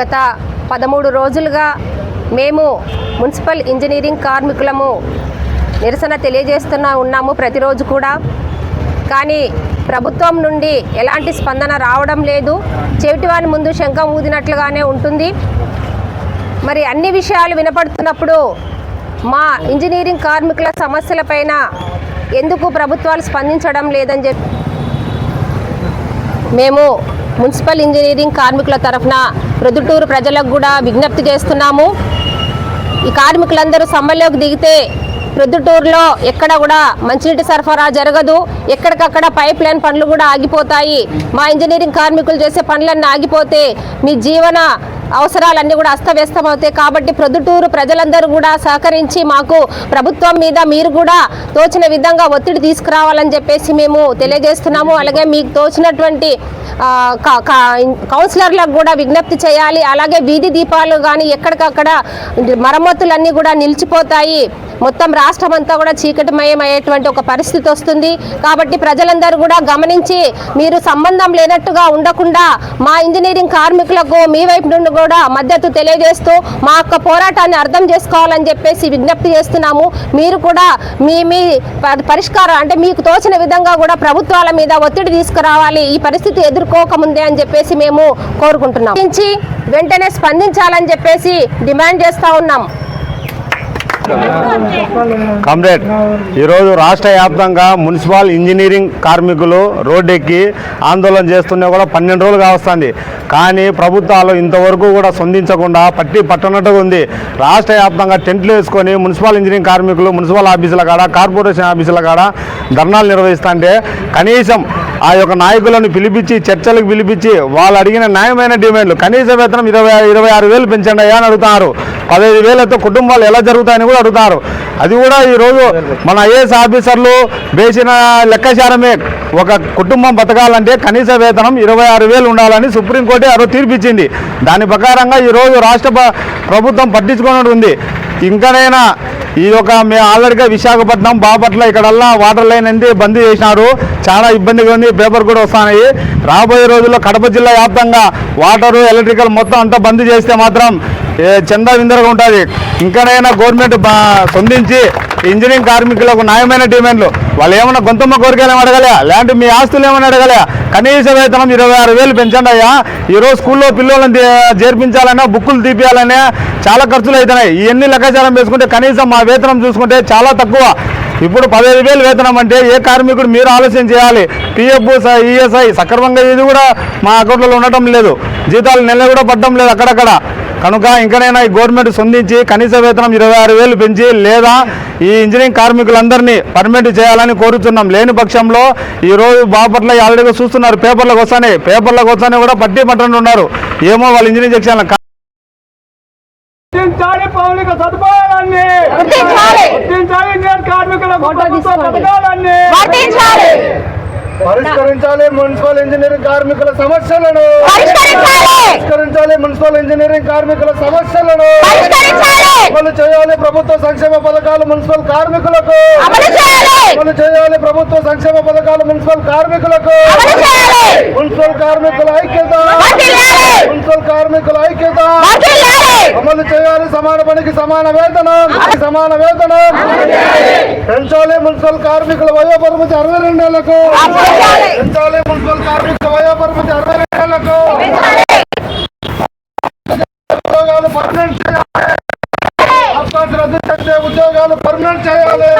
గత పదమూడు రోజులుగా మేము మున్సిపల్ ఇంజనీరింగ్ కార్మికులము నిరసన తెలియజేస్తున్నా ఉన్నాము ప్రతిరోజు కూడా. కానీ ప్రభుత్వం నుండి ఎలాంటి స్పందన రావడం లేదు. చెవిటివాని ముందు శంఖం ఊదినట్లుగానే ఉంటుంది. మరి అన్ని విషయాలు వినపడుతున్నప్పుడు మా ఇంజనీరింగ్ కార్మికుల సమస్యలపైన ఎందుకు ప్రభుత్వాలు స్పందించడం లేదని చెప్పి మేము మున్సిపల్ ఇంజనీరింగ్ కార్మికుల తరఫున ప్రొద్దుటూరు ప్రజలకు కూడా విజ్ఞప్తి చేస్తున్నాము. ఈ కార్మికులందరూ సమ్మెలోకి దిగితే ప్రొద్దుటూరులో ఎక్కడ కూడా మంచినీటి సరఫరా జరగదు. ఎక్కడికక్కడ పైప్ లైన్ పనులు కూడా ఆగిపోతాయి. మా ఇంజనీరింగ్ కార్మికులు చేసే పనులన్నీ ఆగిపోతే మీ జీవన అవసరాలన్నీ కూడా అస్తవ్యస్తమవుతాయి. కాబట్టి ప్రొద్దుటూరు ప్రజలందరూ కూడా సహకరించి మాకు ప్రభుత్వం మీద మీరు కూడా తోచిన విధంగా ఒత్తిడి తీసుకురావాలని చెప్పేసి మేము తెలియజేస్తున్నాము. అలాగే మీకు తోచినటువంటి కౌన్సిలర్లకు కూడా విజ్ఞప్తి చేయాలి. అలాగే వీధి దీపాలు కానీ ఎక్కడికక్కడ మరమ్మతులన్నీ కూడా నిలిచిపోతాయి. మొత్తం రాష్ట్రం అంతా కూడా చీకటిమయం అయ్యేటువంటి ఒక పరిస్థితి వస్తుంది. కాబట్టి ప్రజలందరూ కూడా గమనించి మీరు సంబంధం లేనట్టుగా ఉండకుండా మా ఇంజనీరింగ్ కార్మికులకు మీ వైపు నుండి కూడా మద్దతు తెలియజేస్తూ మా యొక్క పోరాటాన్ని అర్థం చేసుకోవాలని చెప్పేసి విజ్ఞప్తి చేస్తున్నాము. మీరు కూడా మీ మీ ప- పరిష్కారం అంటే మీకు తోచిన విధంగా కూడా ప్రభుత్వాల మీద ఒత్తిడి తీసుకురావాలి ఈ పరిస్థితి ఎదుర్కోకముందే అని చెప్పేసి మేము కోరుకుంటున్నాం. నుంచి వెంటనే స్పందించాలని చెప్పేసి డిమాండ్ చేస్తా ఉన్నాం. కామ్రేడ్ ఈరోజు రాష్ట్ర వ్యాప్తంగా మున్సిపల్ ఇంజనీరింగ్ కార్మికులు రోడ్డెక్కి ఆందోళన చేస్తున్నా కూడా పన్నెండు రోజులుగా వస్తుంది. కానీ ప్రభుత్వాలు ఇంతవరకు కూడా స్పందించకుండా పట్టి పట్టనట్టుగా ఉంది. రాష్ట్ర వ్యాప్తంగా టెంట్లు వేసుకొని మున్సిపల్ ఇంజనీరింగ్ కార్మికులు మున్సిపల్ ఆఫీసుల కాడ కార్పొరేషన్ ఆఫీసుల కాడ ధర్నాలు నిర్వహిస్తుంటే కనీసం ఆ యొక్క నాయకులను పిలిపించి చర్చలకు పిలిపించి వాళ్ళు అడిగిన న్యాయమైన డిమాండ్లు కనీస వేతనం ఇరవై ఇరవై ఆరు వేలు పెంచండి అయ్యా అని అడుగుతున్నారు పదహైదు వేలతో కుటుంబాలు ఎలా జరుగుతాయని కూడా అడుగుతారు. అది కూడా ఈరోజు మన ఐఏఎస్ ఆఫీసర్లు వేసిన లెక్కచారమే. ఒక కుటుంబం బతకాలంటే కనీస వేతనం ఇరవై ఆరు వేలు ఉండాలని సుప్రీంకోర్టు ఆ రోజు తీర్పిచ్చింది. దాని ప్రకారంగా ఈరోజు రాష్ట్ర ప్రభుత్వం పట్టించుకున్నట్టు ఉంది ఇంకనైనా ఈ యొక్క మేము ఆల్రెడీగా విశాఖపట్నం బాపట్ల ఇక్కడల్లా వాటర్ లైన్ అనేది బంద్ చేసినారు. చాలా ఇబ్బందిగా ఉంది. పేపర్ కూడా వస్తున్నాయి రాబోయే రోజుల్లో కడప జిల్లా వ్యాప్తంగా వాటరు ఎలక్ట్రికల్ మొత్తం అంతా బంద్ చేస్తే మాత్రం చందా విందరగా ఉంటుంది. ఇంకనైనా గవర్నమెంట్ స్పందించి ఇంజనీరింగ్ కార్మికులకు న్యాయమైన డిమాండ్లు. వాళ్ళు ఏమన్నా గొంతమ్మ కోరికలు ఏమి అడగలే? లేదంటే మీ ఆస్తులు ఏమైనా అడగలే? కనీస వేతనం ఇరవై ఆరు వేలు పెంచండి అయ్యా. ఈరోజు స్కూల్లో పిల్లలను చేర్పించాలన్నా బుక్కులు తీపియాలనే చాలా ఖర్చులు అవుతున్నాయి ఇవన్నీ లెక్కాచారం వేసుకుంటే కనీసం మా వేతనం చూసుకుంటే చాలా తక్కువ. ఇప్పుడు పదహైదు వేలు వేతనం అంటే ఏ కార్మికుడు మీరు ఆలోచన చేయాలి? పిఎఫ్ ఈఎస్ఐ సక్రమంగా ఇది కూడా మా అకౌంట్లో ఉండటం లేదు. జీతాలు నెల కూడా పడటం లేదు అక్కడక్కడ. కనుక ఇంకనైనా ఈ గవర్నమెంట్ స్పందించి కనీస వేతనం ఇరవై ఆరు వేలు పెంచి లేదా ఈ ఇంజనీరింగ్ కార్మికులందరినీ పర్మనెంట్ చేయాలని కోరుతున్నాం లేని పక్షంలో ఈ రోజు బాపట్ల ఆల్రెడీగా చూస్తున్నారు. పేపర్లకు వస్తానే పేపర్లకు వస్తానే కూడా పట్టి పట్టండి ఉన్నారు. ఏమో వాళ్ళు ఇంజనీరింగ్ సెక్షన్ పౌలిక సదుపాయాలన్నీ. పరిష్కరించాలి మున్సిపల్ ఇంజనీరింగ్ కార్మికుల సమస్యలను. పరిష్కరించాలి. పరిష్కరించాలి మున్సిపల్ ఇంజనీరింగ్ కార్మికుల సమస్యలను. అమలు చేయాలి ప్రభుత్వ సంక్షేమ పథకాలు మున్సిపల్ కార్మికులకు. అమలు చేయాలి. ప్రభుత్వ సంక్షేమ పథకాలు మున్సిపల్ కార్మికులకు. మున్సిపల్ కార్మికుల ఐక్యత. మున్సిపల్ కార్మికుల ఐక్యత. అమలు చేయాలి సమాన పనికి సమాన వేతనం. సమాన వేతనం. పెంచాలి మున్సిపల్ కార్మికుల వయోపరిమితి అరవై రెండేళ్ళకు పెంచాలి. మున్సిపల్ కార్మికుల వయోపరిమితి అరవై రెండేళ్ళకు పర్మనెంట్ చేయాలి అవకాశం రద్దు చేస్తే ఉద్యోగాలు పర్మనెంట్ చేయాలి